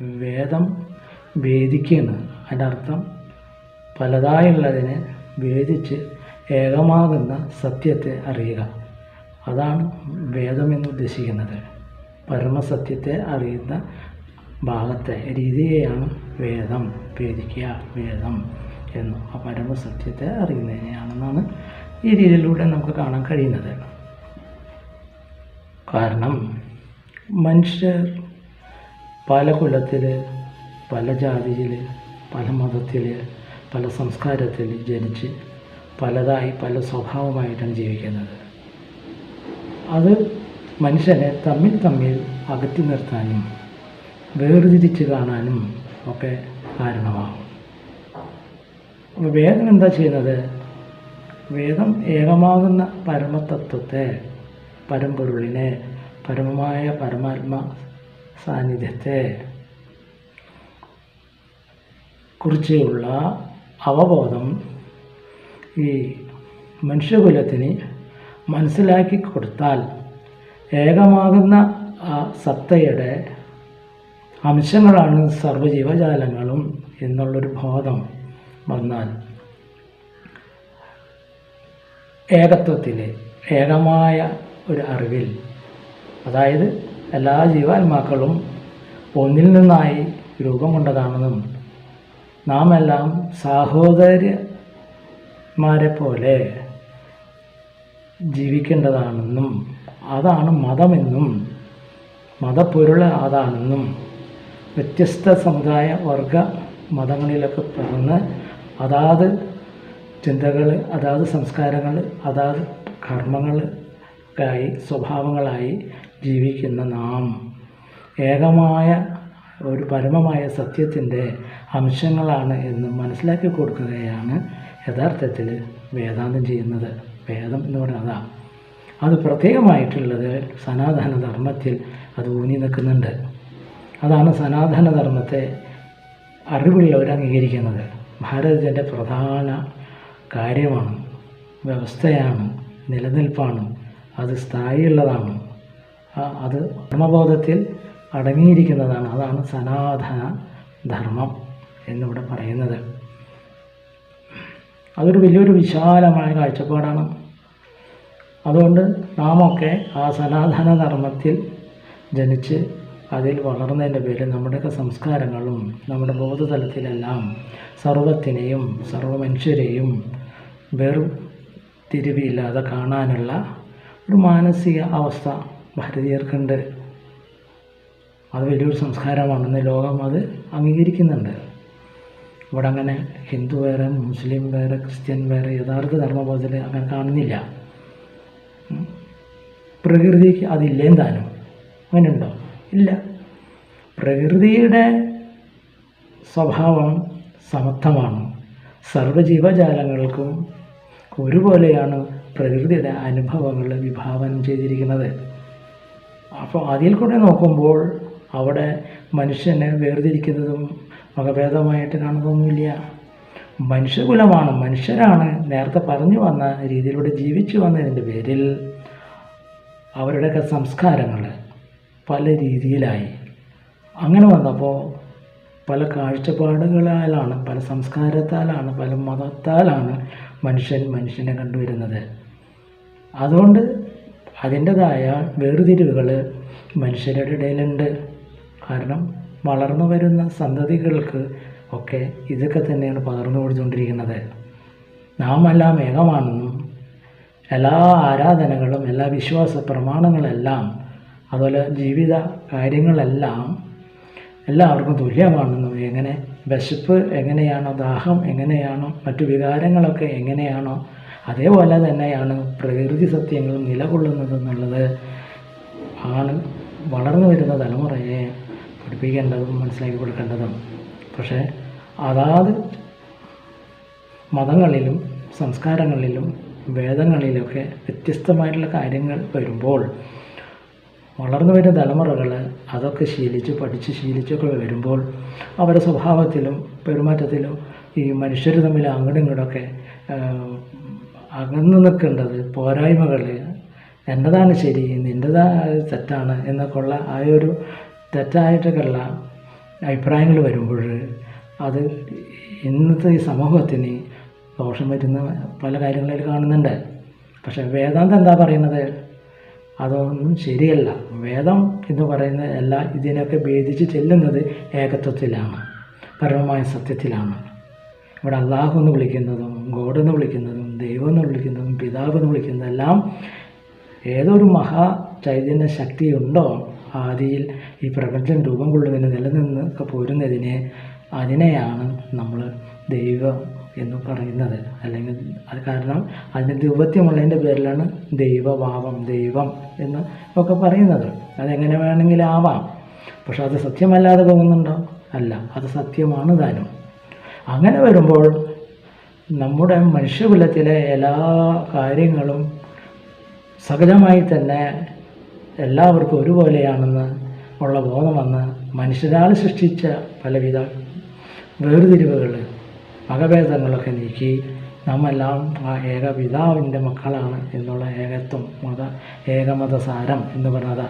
വേദം ഭേദിക്കുകയാണ് അതിന്റെ അർത്ഥം പലതായുള്ളതിനെ വേദിച്ച് ഏകമാകുന്ന സത്യത്തെ അറിയുക. അതാണ് വേദം എന്ന് ഉദ്ദേശിക്കുന്നത്. പരമസത്യത്തെ അറിയുന്ന ഭാഗത്തെ രീതിയെയാണ് വേദം വേദിക്കുക വേദം എന്ന്. ആ പരമസത്യത്തെ അറിയുന്നതിനെയാണെന്നാണ് ഈ രീതിയിലൂടെ നമുക്ക് കാണാൻ കഴിയുന്നത്. കാരണം മനുഷ്യർ പല കുലത്തിൽ പല ജാതിയിൽ പല മതത്തിൽ പല സംസ്കാരത്തിൽ ജനിച്ച് പലതായി പല സ്വഭാവമായിട്ടാണ് ജീവിക്കുന്നത്. അത് മനുഷ്യനെ തമ്മിൽ തമ്മിൽ അകറ്റി നിർത്താനും വേർതിരിച്ച് കാണാനും ഒക്കെ കാരണമാകും അപ്പോൾ വേദം എന്താ ചെയ്യുന്നത്? വേദം ഏകമാകുന്ന പരമതത്വത്തെ പരമ്പൊരുളിനെ പരമമായ പരമാത്മ സാന്നിധ്യത്തെ കുറിച്ചുള്ള അവബോധം ഈ മനുഷ്യകുലത്തിന് മനസ്സിലാക്കി കൊടുത്താൽ ഏകമാകുന്ന ആ സത്തയുടെ അംശങ്ങളാണ് സർവജീവജാലങ്ങളും എന്നുള്ളൊരു ബോധം വന്നാൽ ഏകത്വത്തിൽ ഏകമായ ഒരു അറിവിൽ അതായത് എല്ലാ ജീവാത്മാക്കളും ഒന്നിൽ നിന്നായി രൂപം കൊണ്ടതാണെന്നും നാം എല്ലാം സഹോദരിമാരെ പോലെ ജീവിക്കേണ്ടതാണെന്നും അതാണ് മതമെന്നും മതപ്പൊരുൾ അതാണെന്നും വ്യത്യസ്ത സമുദായ വർഗ മതങ്ങളിലൊക്കെ പിറന്ന് അതാത് ചിന്തകൾ അതാത് സംസ്കാരങ്ങൾ അതാത് കർമ്മങ്ങൾ ആയി സ്വഭാവങ്ങളായി ജീവിക്കുന്ന നാം. ഏകമായ ഒരു പരമമായ സത്യത്തിന്റെ അംശങ്ങളാണ് എന്ന് മനസ്സിലാക്കി കൊടുക്കുകയാണ് യഥാർത്ഥത്തിൽ വേദാന്തം ചെയ്യുന്നത്. വേദം എന്ന് പറയുന്നത് അതാ പ്രത്യേകമായിട്ടുള്ളത് സനാതന ധർമ്മത്തിൽ അത് ഊന്നി നിൽക്കുന്നുണ്ട്. അതാണ് സനാതന ധർമ്മത്തെ അറിവുള്ളവർ അംഗീകരിക്കുന്നത്. ഭാരതത്തിന്റെ പ്രധാന കാര്യമാണ് വ്യവസ്ഥയാണ് നിലനിൽപ്പാണ് അത് സ്ഥായിയുള്ളതാണ്. അത് ധർമ്മബോധത്തിൽ അടങ്ങിയിരിക്കുന്നതാണ്. അതാണ് സനാതന ധർമ്മം എന്നിവിടെ പറയുന്നത്. അതൊരു വലിയൊരു വിശാലമായ കാഴ്ചപ്പാടാണ്. അതുകൊണ്ട് നാമൊക്കെ ആ സനാതന ധർമ്മത്തിൽ ജനിച്ച് അതിൽ വളർന്നതിന്റെ പേരിൽ നമ്മുടെയൊക്കെ സംസ്കാരങ്ങളും നമ്മുടെ ബോധതലത്തിലെല്ലാം സർവത്തിനെയും സർവ മനുഷ്യരെയും വെറും തിരിവില്ലാതെ കാണാനുള്ള ഒരു മാനസിക അവസ്ഥ ഭാരതീയർക്കുണ്ട്. അത് വലിയൊരു സംസ്കാരമാണ്. ഇന്ന് ലോകം അത് അംഗീകരിക്കുന്നുണ്ട്. ഇവിടെ അങ്ങനെ ഹിന്ദു വേറെ മുസ്ലിം വേറെ ക്രിസ്ത്യൻ വേറെ യഥാർത്ഥ ധർമ്മബോധത്തിൽ അങ്ങനെ കാണുന്നില്ല. പ്രകൃതിക്ക് അതില്ലേ താനും. അങ്ങനെയുണ്ടോ? ഇല്ല. പ്രകൃതിയുടെ സ്വഭാവം സമത്വമാണ് സർവജീവജാലങ്ങൾക്കും ഒരുപോലെയാണ് പ്രകൃതിയുടെ അനുഭവങ്ങൾ വിഭാവനം ചെയ്തിരിക്കുന്നത്. അപ്പോൾ അതിൽ കൂടെ നോക്കുമ്പോൾ അവിടെ മനുഷ്യനെ വേർതിരിക്കുന്നതും വകഭേദമായിട്ട് കാണുന്നതൊന്നുമില്ല. മനുഷ്യകുലമാണ് മനുഷ്യരാണ് നേരത്തെ പറഞ്ഞു വന്ന രീതിയിലൂടെ ജീവിച്ചു വന്നതിന്റെ പേരിൽ അവരുടെയൊക്കെ സംസ്കാരങ്ങൾ പല രീതിയിലായി. അങ്ങനെ വന്നപ്പോൾ പല കാഴ്ചപ്പാടുകളാലാണ് പല സംസ്കാരത്താലാണ് പല മതത്താലാണ് മനുഷ്യൻ മനുഷ്യനെ കണ്ടുവരുന്നത്. അതുകൊണ്ട് അതിന്റെതായ വേർതിരിവുകൾ മനുഷ്യരുടെ ഇടയിലുണ്ട്. കാരണം വളർന്നു വരുന്ന സന്തതികൾക്ക് ഒക്കെ ഇതൊക്കെ തന്നെയാണ് പകർന്നു കൊടുത്തുകൊണ്ടിരിക്കുന്നത്. നാം എല്ലാം ഏകമാണെന്നും എല്ലാ ആരാധനകളും എല്ലാ വിശ്വാസ പ്രമാണങ്ങളെല്ലാം അതുപോലെ ജീവിത കാര്യങ്ങളെല്ലാം എല്ലാവർക്കും തുല്യമാണെന്നും എങ്ങനെ വിശപ്പ് എങ്ങനെയാണോ ദാഹം എങ്ങനെയാണോ മറ്റു വികാരങ്ങളൊക്കെ എങ്ങനെയാണോ അതേപോലെ തന്നെയാണ് പ്രകൃതി സത്യങ്ങൾ നിലകൊള്ളുന്നത് എന്നുള്ളത് ആണ് വളർന്നു വരുന്ന തലമുറയെ പഠിപ്പിക്കേണ്ടതും മനസ്സിലാക്കി കൊടുക്കേണ്ടതും. പക്ഷേ അതാത് മതങ്ങളിലും സംസ്കാരങ്ങളിലും വേദങ്ങളിലൊക്കെ വ്യത്യസ്തമായിട്ടുള്ള കാര്യങ്ങൾ വരുമ്പോൾ വളർന്നു വരുന്ന തലമുറകൾ അതൊക്കെ ശീലിച്ച് പഠിച്ച് ശീലിച്ചൊക്കെ വരുമ്പോൾ അവരുടെ സ്വഭാവത്തിലും പെരുമാറ്റത്തിലും ഈ മനുഷ്യർ തമ്മിൽ അങ്ങോട്ടും ഇങ്ങോട്ടൊക്കെ അകന്നു നിൽക്കേണ്ടത് പോരായ്മകൾ എന്റെതാണ് ശരി? നിന്റെതാ തെറ്റാണ് എന്നൊക്കെ ഉള്ള ആ ഒരു തെറ്റായിട്ടൊക്കെയുള്ള അഭിപ്രായങ്ങൾ വരുമ്പോൾ അത് ഇന്നത്തെ ഈ സമൂഹത്തിന് ദോഷം വരുന്ന പല കാര്യങ്ങളിൽ കാണുന്നുണ്ട്. പക്ഷെ വേദാന്തം എന്താ പറയുന്നത്? അതൊന്നും ശരിയല്ല. വേദം എന്ന് പറയുന്ന എല്ലാ ഇതിനൊക്കെ ഭേദിച്ച് ചെല്ലുന്നത് ഏകത്വത്തിലാണ്. പരമമായ സത്യത്തിലാണ്. ഇവിടെ അള്ളാഹു എന്ന് വിളിക്കുന്നതും ഗോഡ് എന്ന് വിളിക്കുന്നതും ദൈവം എന്ന് വിളിക്കുന്നതും പിതാവ് എന്ന് വിളിക്കുന്നതെല്ലാം ഏതൊരു മഹാ ചൈതന്യ ശക്തിയുണ്ടോ ആദിയിൽ ഈ പ്രപഞ്ചം രൂപം കൊള്ളുന്നതിന് നിലനിന്ന് പോരുന്നതിനെ അതിനെയാണ് നമ്മൾ ദൈവം എന്ന് പറയുന്നത്. അല്ലെങ്കിൽ അത് കാരണം അതിന് ദൈവത്യമുള്ളതിന്റെ പേരിലാണ് ദൈവഭാവം ദൈവം എന്ന് ഒക്കെ പറയുന്നത്. അതെങ്ങനെ വേണമെങ്കിലും ആവാം. പക്ഷെ അത് സത്യമല്ലാതെ പോകുന്നുണ്ടോ? അല്ല അത് സത്യമാണ് താനും. അങ്ങനെ വരുമ്പോൾ നമ്മുടെ മനുഷ്യകുലത്തിലെ എല്ലാ കാര്യങ്ങളും സഹജമായി തന്നെ എല്ലാവർക്കും ഒരുപോലെയാണെന്ന് ഉള്ള ബോധം വന്ന് മനുഷ്യരാൽ സൃഷ്ടിച്ച പലവിധ വേർതിരിവുകൾ മതഭേദങ്ങളൊക്കെ നീക്കി നമ്മെല്ലാം ആ ഏക പിതാവിന്റെ മക്കളാണ് എന്നുള്ള ഏകത്വം മത ഏകമത സാരം എന്ന് പറഞ്ഞത്.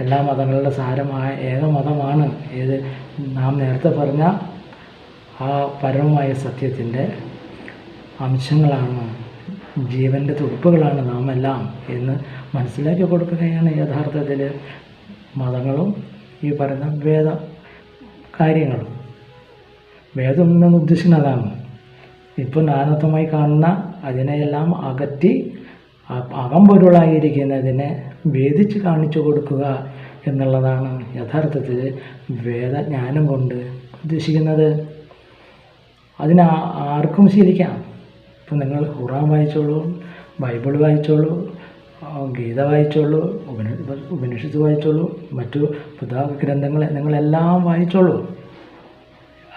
എല്ലാ മതങ്ങളുടെ സാരമായ ഏകമതമാണ് ഏത് നാം നേരത്തെ പറഞ്ഞ ആ പരമമായ സത്യത്തിന്റെ അംശങ്ങളാണ്. ജീവന്റെ തുടുപ്പുകളാണ് നാം എല്ലാം എന്ന് മനസ്സിലാക്കി കൊടുക്കുകയാണ് യഥാർത്ഥത്തിൽ മതങ്ങളും ഈ പറയുന്ന വേദ കാര്യങ്ങളും. വേദം എന്ന് ഉദ്ദേശിക്കുന്നതാണ്. ഇപ്പോൾ നാനത്വമായി കാണുന്ന അതിനെയെല്ലാം അകറ്റി അകമ്പൊരുളായിരിക്കുന്നതിനെ വേദിച്ച് കാണിച്ചു കൊടുക്കുക എന്നുള്ളതാണ് യഥാർത്ഥത്തിൽ വേദജ്ഞാനം കൊണ്ട് ഉദ്ദേശിക്കുന്നത്. അതിന് ആർക്കും ശീലിക്കാം. ഇപ്പം നിങ്ങൾ ഖുറാൻ വായിച്ചോളൂ ബൈബിൾ വായിച്ചോളൂ ഗീത വായിച്ചോളൂ ഉപനി ഉപനിഷത്ത് വായിച്ചോളൂ മറ്റു പുതാ ഗ്രന്ഥങ്ങൾ നിങ്ങളെല്ലാം വായിച്ചോളൂ.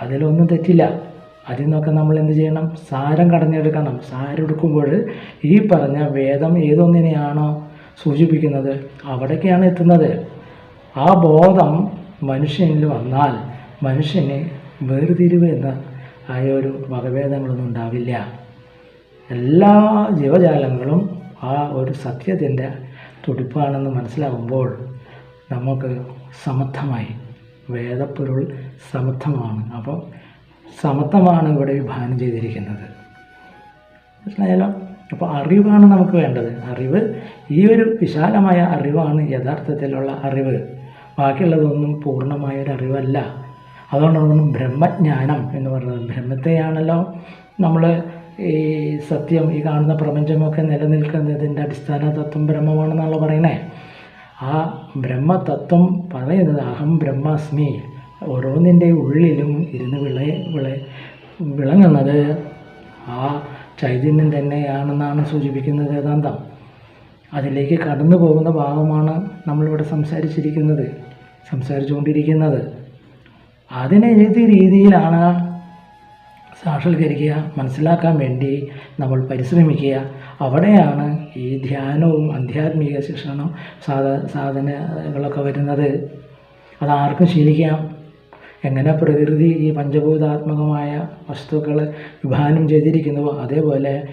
അതിലൊന്നും തെറ്റില്ല. അതിൽ നിന്നൊക്കെ നമ്മൾ എന്ത് ചെയ്യണം? സാരം കടഞ്ഞെടുക്കണം. സാരം എടുക്കുമ്പോൾ ഈ പറഞ്ഞ വേദം ഏതൊന്നിനെയാണോ സൂചിപ്പിക്കുന്നത്? അവിടേക്കാണ് എത്തുന്നത്. ആ ബോധം മനുഷ്യനിൽ വന്നാൽ മനുഷ്യന് വേർതിരിവ് എന്ന ആയ ഒരു വകഭേദങ്ങളൊന്നും ഉണ്ടാവില്ല. എല്ലാ ജീവജാലങ്ങളും ആ ഒരു സത്യത്തിന്റെ തുടിപ്പാണെന്ന് മനസ്സിലാകുമ്പോൾ നമുക്ക് സമത്വമായി വേദപ്പൊരുൾ സമത്വമാണ് അപ്പോൾ സമത്വമാണ് ഇവിടെ വിഭാവനം ചെയ്തിരിക്കുന്നത്. മനസ്സിലായാലോ അപ്പോൾ അറിവാണ് നമുക്ക് വേണ്ടത്. അറിവ് ഈ ഒരു വിശാലമായ അറിവാണ് യഥാർത്ഥത്തിലുള്ള അറിവ്. ബാക്കിയുള്ളതൊന്നും പൂർണമായ ഒരു അറിവല്ല അതുകൊണ്ടാണ് ബ്രഹ്മജ്ഞാനം എന്ന് പറയുന്നത് ബ്രഹ്മത്തെയാണല്ലോ നമ്മൾ ഈ സത്യം ഈ കാണുന്ന പ്രപഞ്ചമൊക്കെ നിലനിൽക്കുന്നതിന്റെ അടിസ്ഥാന തത്വം ബ്രഹ്മമാണെന്നാണല്ലോ പറയുന്നത് ആ ബ്രഹ്മതത്വം പറയുന്നത് അഹം ബ്രഹ്മാസ്മി. ഓരോന്നിന്റെ ഉള്ളിലും ഇരുന്ന് വിള വിള വിളങ്ങുന്നത് ആ ചൈതന്യം തന്നെയാണെന്നാണ് സൂചിപ്പിക്കുന്നത് വേദാന്തം. അതിലേക്ക് കടന്നു പോകുന്ന ഭാഗമാണ് നമ്മളിവിടെ സംസാരിച്ചിരിക്കുന്നത് സംസാരിച്ചുകൊണ്ടിരിക്കുന്നത്. അതിനെ ഏത് രീതിയിലാണ് സാക്ഷാത്കരിക്കുക മനസ്സിലാക്കാൻ വേണ്ടി നമ്മൾ പരിശ്രമിക്കുക. അവിടെയാണ് ഈ ധ്യാനവും ആധ്യാത്മിക ശിക്ഷണവും സാധ സാധനങ്ങളൊക്കെ വരുന്നത്. അതാർക്കും ശീലിക്കാം. എങ്ങനെ പ്രകൃതി ഈ പഞ്ചഭൂതാത്മകമായ വസ്തുക്കൾ വിഭാവനം ചെയ്തിരിക്കുന്നുവോ അതേപോലെ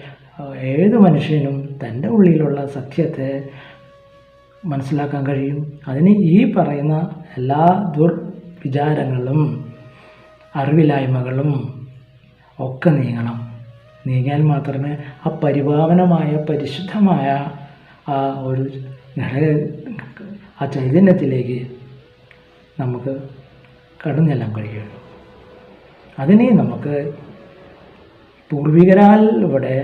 ഏത് മനുഷ്യനും തന്റെ ഉള്ളിലുള്ള സത്യത്തെ മനസ്സിലാക്കാൻ കഴിയും. അതിന് ഈ പറയുന്ന എല്ലാ ദുർവിചാരങ്ങളും അറിവില്ലായ്മകളും ഒക്കെ നീങ്ങണം. നീങ്ങിയാൽ മാത്രമേ ആ പരിഭാവനമായ പരിശുദ്ധമായ ആ ഒരു ആ ചൈതന്യത്തിലേക്ക് നമുക്ക് കടന്നെല്ലാം കഴിയുള്ളൂ. അതിനെ നമുക്ക് പൂർവികരാൽ ഇവിടെ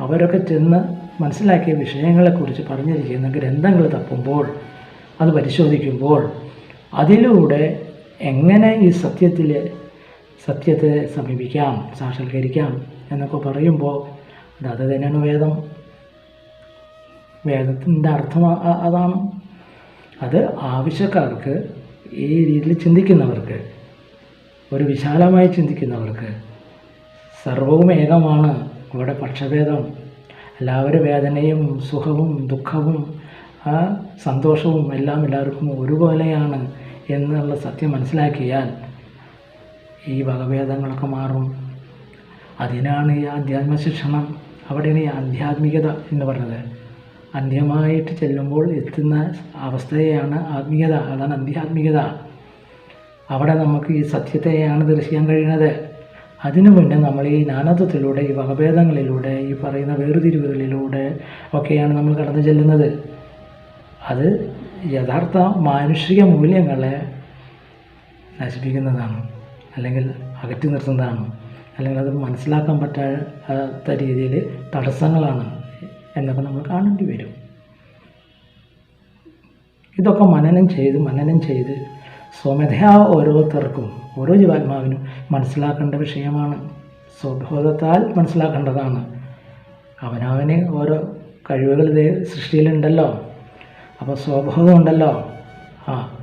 അവരൊക്കെ ചെന്ന് മനസ്സിലാക്കിയ വിഷയങ്ങളെക്കുറിച്ച് പറഞ്ഞിരിക്കുന്ന ഗ്രന്ഥങ്ങൾ തപ്പുമ്പോൾ അത് പരിശോധിക്കുമ്പോൾ അതിലൂടെ എങ്ങനെ ഈ സത്യത്തിൽ സത്യത്തെ സമീപിക്കാം സാക്ഷാത്കരിക്കാം എന്നൊക്കെ പറയുമ്പോൾ അത് തന്നെയാണ് വേദം. വേദത്തിന്റെ അർത്ഥം അതാണ്. അത് ആവശ്യക്കാർക്ക് ഈ രീതിയിൽ ചിന്തിക്കുന്നവർക്ക് ഒരു വിശാലമായി ചിന്തിക്കുന്നവർക്ക് സർവവും ഏകമാണ്. ഇവിടെ പക്ഷഭേദം. എല്ലാവരും വേദനയും സുഖവും ദുഃഖവും സന്തോഷവും എല്ലാം എല്ലാവർക്കും ഒരുപോലെയാണ് എന്നുള്ള സത്യം മനസ്സിലാക്കിയാൽ ഈ വകഭേദങ്ങളൊക്കെ മാറും. അതിനാണ് ഈ ആധ്യാത്മ ശിക്ഷണം അവിടെയാണ് ഈ ആധ്യാത്മികത എന്ന് പറഞ്ഞത്. അന്ത്യമായിട്ട് ചെല്ലുമ്പോൾ എത്തുന്ന അവസ്ഥയാണ് ആത്മീയത അതാണ് ആധ്യാത്മികത അവിടെ നമുക്ക് ഈ സത്യത്തെയാണ് ദർശിക്കാൻ കഴിയുന്നത്. അതിനു മുന്നേ നമ്മൾ ഈ നാനാത്വത്തിലൂടെ ഈ വകഭേദങ്ങളിലൂടെ ഈ പറയുന്ന വേർതിരിവുകളിലൂടെ ഒക്കെയാണ് നമ്മൾ കടന്നു ചെല്ലുന്നത്. അത് യഥാർത്ഥ മാനുഷിക മൂല്യങ്ങളെ നശിപ്പിക്കുന്നതാണ്. അല്ലെങ്കിൽ അകറ്റി നിർത്തുന്നതാണ്. അല്ലെങ്കിൽ അത് മനസ്സിലാക്കാൻ പറ്റാത്ത രീതിയിൽ തടസ്സങ്ങളാണ് എന്നൊക്കെ നമ്മൾ കാണേണ്ടി വരും. ഇതൊക്കെ മനനം ചെയ്ത് മനനം ചെയ്ത് സ്വമേധയാ ഓരോരുത്തർക്കും ഓരോ ജീവാത്മാവിനും മനസ്സിലാക്കേണ്ട വിഷയമാണ്. സ്വബോധത്താൽ മനസ്സിലാക്കേണ്ടതാണ്. അവനവന് ഓരോ കഴിവുകൾ സൃഷ്ടിയിലുണ്ടല്ലോ. അപ്പോൾ സ്വബോധം ഉണ്ടല്ലോ ആ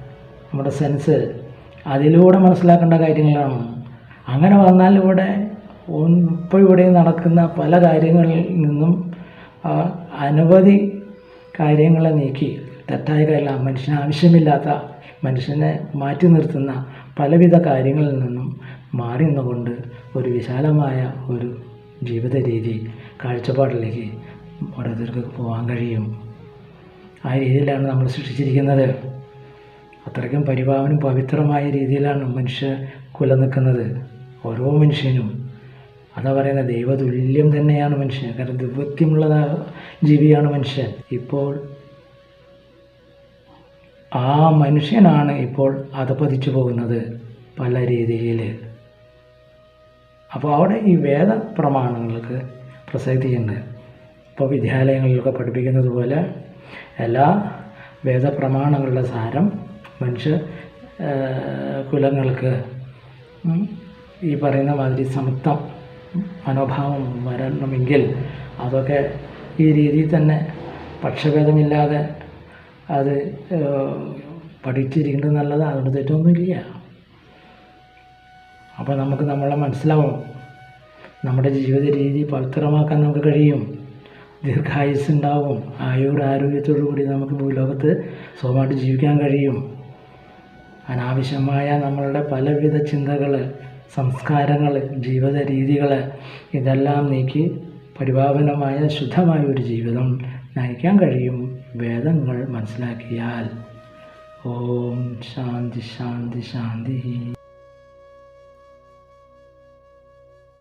നമ്മുടെ സെൻസ് അതിലൂടെ മനസ്സിലാക്കേണ്ട കാര്യങ്ങളാണ്. അങ്ങനെ വന്നാൽ ഇവിടെ ഇപ്പോൾ ഇവിടെ നടക്കുന്ന പല കാര്യങ്ങളിൽ നിന്നും അനവധി കാര്യങ്ങളെ നീക്കി. തെറ്റായ കാര്യങ്ങൾ മനുഷ്യന് ആവശ്യമില്ലാത്ത മനുഷ്യനെ മാറ്റി നിർത്തുന്ന പലവിധ കാര്യങ്ങളിൽ നിന്നും മാറി നിന്നുകൊണ്ട് ഒരു വിശാലമായ ഒരു ജീവിത രീതി കാഴ്ചപ്പാടിലേക്ക് ഓരോരുത്തർക്ക് പോകാൻ കഴിയും. ആ രീതിയിലാണ് നമ്മൾ സൃഷ്ടിച്ചിരിക്കുന്നത്. അത്രയ്ക്കും പരിഭാവനും പവിത്രമായ രീതിയിലാണ് മനുഷ്യ കുല നിൽക്കുന്നത്. ഓരോ മനുഷ്യനും അതാ പറയുന്നത് ദൈവതുല്യം തന്നെയാണ് മനുഷ്യൻ. കാരണം ദിവ്യമുള്ള ജീവിയാണ് മനുഷ്യൻ. ഇപ്പോൾ ആ മനുഷ്യനാണ് ഇപ്പോൾ അധപതിച്ചു പോകുന്നത് പല രീതിയിൽ അപ്പോൾ അവിടെ ഈ വേദ പ്രമാണങ്ങൾക്ക് പ്രസക്തിയുണ്ട്. ഇപ്പോൾ വിദ്യാലയങ്ങളിലൊക്കെ പഠിപ്പിക്കുന്നത് പോലെ എല്ലാ വേദപ്രമാണങ്ങളുടെ സാരം മനുഷ്യ കുലങ്ങൾക്ക് ഈ പറയുന്ന മാതിരി സമത്വം മനോഭാവം വരണമെങ്കിൽ അതൊക്കെ ഈ രീതിയിൽ തന്നെ പക്ഷഭേദമില്ലാതെ അത് പഠിച്ചിരിക്കുന്നത് നല്ലത്. അതുകൊണ്ട് തെറ്റൊന്നുമില്ല അപ്പോൾ നമുക്ക് നമ്മളെ മനസ്സിലാവും. നമ്മുടെ ജീവിത രീതി പവിത്രമാക്കാൻ നമുക്ക് കഴിയും. ദീർഘായുസ് ഉണ്ടാവും ആയുർ ആരോഗ്യത്തോടു കൂടി നമുക്ക് ഭൂലോകത്ത് സുഖമായിട്ട് ജീവിക്കാൻ കഴിയും. അനാവശ്യമായ നമ്മളുടെ പലവിധ ചിന്തകൾ സംസ്കാരങ്ങൾ ജീവിത രീതികൾ ഇതെല്ലാം നീക്കി പരിപാവനമായ ശുദ്ധമായ ഒരു ജീവിതം നയിക്കാൻ കഴിയും വേദങ്ങൾ മനസ്സിലാക്കിയാൽ. ഓം ശാന്തി ശാന്തി ശാന്തി.